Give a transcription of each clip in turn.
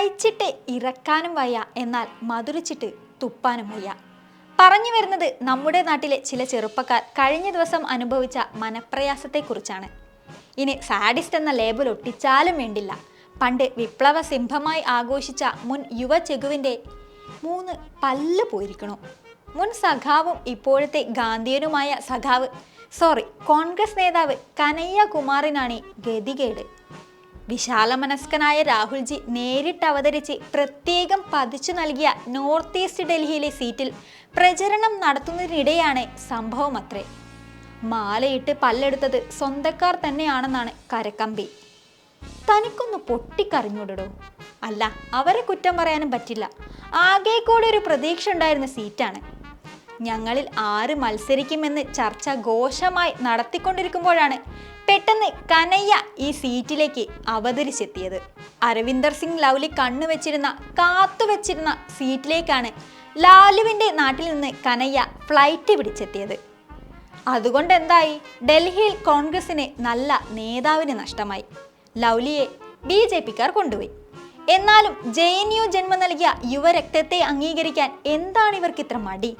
കഴിച്ചിട്ട് ഇറക്കാനും വയ്യ എന്നാൽ മധുരിച്ചിട്ട് തുപ്പാനും വയ്യ. പറഞ്ഞു വരുന്നത് നമ്മുടെ നാട്ടിലെ ചില ചെറുപ്പക്കാർ കഴിഞ്ഞ ദിവസം അനുഭവിച്ച മനപ്രയാസത്തെക്കുറിച്ചാണ്. ഇനി സാഡിസ്റ്റ് എന്ന ലേബൽ ഒട്ടിച്ചാലും വേണ്ടില്ല. പണ്ട് വിപ്ലവ സിംഹമായി ആഘോഷിച്ച മുൻ യുവ ചെഗുവിന്റെ മൂന്ന് പല്ല് പോയിരിക്കണു. മുൻ സഖാവും ഇപ്പോഴത്തെ ഗാന്ധിയനുമായ സഖാവ് സോറി കോൺഗ്രസ് നേതാവ് കനയ്യ കുമാറിനാണ് ഗതികേട്. വിശാലമനസ്കനായ രാഹുൽജി നേരിട്ട് അവതരിച്ച് പ്രത്യേകം പതിച്ചു നൽകിയ നോർത്ത് ഈസ്റ്റ് ഡൽഹിയിലെ സീറ്റിൽ പ്രചരണം നടത്തുന്നതിനിടെയാണ് സംഭവം അത്രേ. മാലയിട്ട് പല്ലെടുത്തത് സ്വന്തക്കാർ തന്നെയാണെന്നാണ് കരക്കമ്പി. തനിക്കൊന്ന് പൊട്ടിക്കറിഞ്ഞൂടടോ അല്ല അവരെ കുറ്റം പറയാനും പറ്റില്ല. ആകെ കൂടെ ഒരു പ്രതീക്ഷ ഉണ്ടായിരുന്ന സീറ്റാണ്. ഞങ്ങളിൽ ആര് മത്സരിക്കുമെന്ന് ചർച്ച ഘോഷമായി നടത്തിക്കൊണ്ടിരിക്കുമ്പോഴാണ് പെട്ടെന്ന് കനയ്യ ഈ സീറ്റിലേക്ക് അവതരിച്ചെത്തിയത്. അരവിന്ദർ സിംഗ് ലൗലി കണ്ണു കണ്ണുവെച്ചിരുന്ന കാത്തുവെച്ചിരുന്ന സീറ്റിലേക്കാണ് ലാലുവിന്റെ നാട്ടിൽ നിന്ന് കനയ്യ ഫ്ലൈറ്റ് പിടിച്ചെത്തിയത്. അതുകൊണ്ട് എന്തായി ഡൽഹിയിൽ കോൺഗ്രസിന് നല്ല നേതാവിന് നഷ്ടമായി. ലൗലിയെ ബി ജെ പിക്കാർ കൊണ്ടുപോയി. എന്നാലും ജെ എൻ യു ജന്മം നൽകിയ യുവരക്തത്തെ അംഗീകരിക്കാൻ എന്താണ് ഇവർക്ക് ഇത്ര മടി?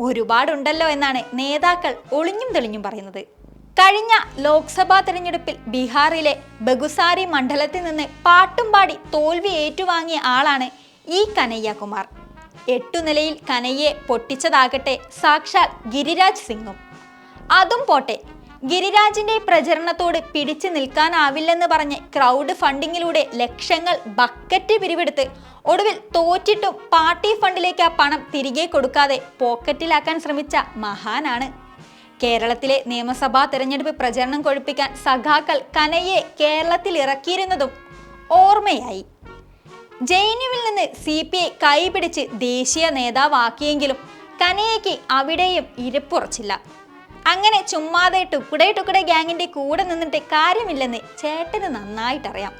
ഒരുപാടുണ്ടല്ലോ എന്നാണ് നേതാക്കൾ ഒളിഞ്ഞും തെളിഞ്ഞും പറയുന്നത്. കഴിഞ്ഞ ലോക്സഭാ തെരഞ്ഞെടുപ്പിൽ ബീഹാറിലെ ബഗുസാരി മണ്ഡലത്തിൽ നിന്ന് പാട്ടും പാടി തോൽവി ഏറ്റുവാങ്ങിയ ആളാണ് ഈ കനയ്യകുമാർ. എട്ടു നിലയിൽ കനയ്യെ പൊട്ടിച്ചതാകട്ടെ സാക്ഷാൽ ഗിരിരാജ് സിംഗും. അതും പോട്ടെ ഗിരിരാജിന്റെ പ്രചരണത്തോട് പിടിച്ചു നിൽക്കാനാവില്ലെന്ന് പറഞ്ഞ് ക്രൗഡ് ഫണ്ടിങ്ങിലൂടെ ലക്ഷങ്ങൾ ബക്കറ്റ് പിരിവെടുത്ത് ഒടുവിൽ തോറ്റിട്ടും പാർട്ടി ഫണ്ടിലേക്ക് ആ പണം തിരികെ കൊടുക്കാതെ പോക്കറ്റിലാക്കാൻ ശ്രമിച്ച മഹാനാണ്. കേരളത്തിലെ നിയമസഭാ തെരഞ്ഞെടുപ്പ് പ്രചരണം കൊഴുപ്പിക്കാൻ സഖാക്കൾ കനയെ കേരളത്തിൽ ഇറക്കിയിരുന്നതും ഓർമ്മയായി. ജെയിനുവിൽ നിന്ന് സി പി ഐ കൈപിടിച്ച് ദേശീയ നേതാവാക്കിയെങ്കിലും കനയ്ക്ക് അവിടെയും ഇരപ്പുറച്ചില്ല. അങ്ങനെ ചുമ്മാതെ ടുക്കുടേ ടുക്കുടേ ഗ്യാങ്ങിന്റെ കൂടെ നിന്നിട്ട് കാര്യമില്ലെന്ന് ചേട്ടന് നന്നായിട്ടറിയാം.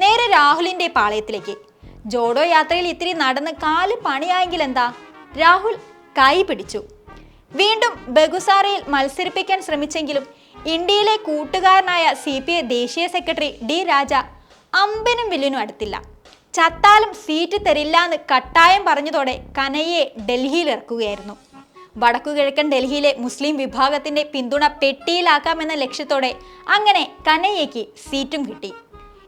നേരെ രാഹുലിന്റെ പാളയത്തിലേക്ക്. ജോഡോ യാത്രയിൽ ഇത്തിരി നടന്ന് കാൽ പണിയായെങ്കിൽ എന്താ? രാഹുൽ കൈ പിടിച്ചു. വീണ്ടും ബഗുസാറയിൽ മത്സരിപ്പിക്കാൻ ശ്രമിച്ചെങ്കിലും ഇന്ത്യയിലെ കൂട്ടുകാരനായ സി പി ഐ ദേശീയ സെക്രട്ടറി ഡി രാജ അമ്പനും വില്ലിനും അടുത്തില്ല. ചത്താലും സീറ്റ് തരില്ല എന്ന് കട്ടായം പറഞ്ഞതോടെ കനയ്യെ ഡൽഹിയിൽ ഇറക്കുകയായിരുന്നു. വടക്കുകിഴക്കൻ ഡൽഹിയിലെ മുസ്ലിം വിഭാഗത്തിന്റെ പിന്തുണ പെട്ടിയിലാക്കാമെന്ന ലക്ഷ്യത്തോടെ അങ്ങനെ കനയ്യയ്ക്ക് സീറ്റും കിട്ടി.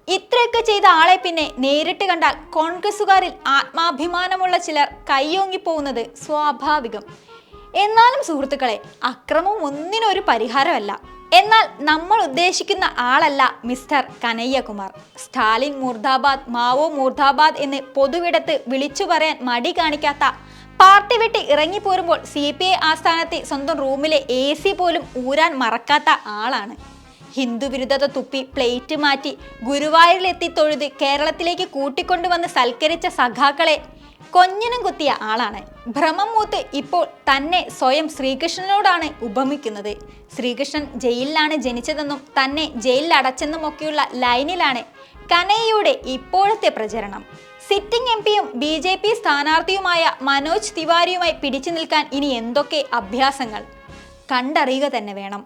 ഇത്രയൊക്കെ ചെയ്ത ആളെ പിന്നെ നേരിട്ട് കണ്ടാൽ കോൺഗ്രസുകാരിൽ ആത്മാഭിമാനമുള്ള ചിലർ കൈയോങ്ങിപ്പോകുന്നത് സ്വാഭാവികം. എന്നാലും സുഹൃത്തുക്കളെ അക്രമം ഒന്നിനൊരു പരിഹാരമല്ല. എന്നാൽ നമ്മൾ ഉദ്ദേശിക്കുന്ന ആളല്ല മിസ്റ്റർ കനയ്യകുമാർ. സ്റ്റാലിൻ മൂർദാബാദ് മാവോ മൂർദാബാദ് എന്ന് പൊതുവിടത്ത് വിളിച്ചു പറയാൻ മടി കാണിക്കാത്ത പാർട്ടി വിട്ട് ഇറങ്ങിപ്പോരുമ്പോൾ സി പി ഐ ആസ്ഥാനത്തെ സ്വന്തം റൂമിലെ എ സി പോലും ഊരാൻ മറക്കാത്ത ആളാണ്. ഹിന്ദു വിരുദ്ധത തുപ്പി പ്ലേറ്റ് മാറ്റി ഗുരുവായൂരിലെത്തി തൊഴുത് കേരളത്തിലേക്ക് കൂട്ടിക്കൊണ്ടുവന്ന് സൽക്കരിച്ച സഖാക്കളെ കൊഞ്ഞിനും കുത്തിയ ആളാണ്. ഭ്രമം മൂത്ത് ഇപ്പോൾ തന്നെ സ്വയം ശ്രീകൃഷ്ണനോടാണ് ഉപമിക്കുന്നത്. ശ്രീകൃഷ്ണൻ ജയിലിലാണ് ജനിച്ചതെന്നും തന്നെ ജയിലിൽ ഒക്കെയുള്ള ലൈനിലാണ് കനയ്യയുടെ ഇപ്പോഴത്തെ പ്രചരണം. സിറ്റിംഗ് എം പിയും ബി ജെ പി സ്ഥാനാർത്ഥിയുമായ മനോജ് തിവാരിയുമായി പിടിച്ചു നിൽക്കാൻ ഇനി എന്തൊക്കെ അഭ്യാസങ്ങൾ? കണ്ടറിയുക തന്നെ വേണം.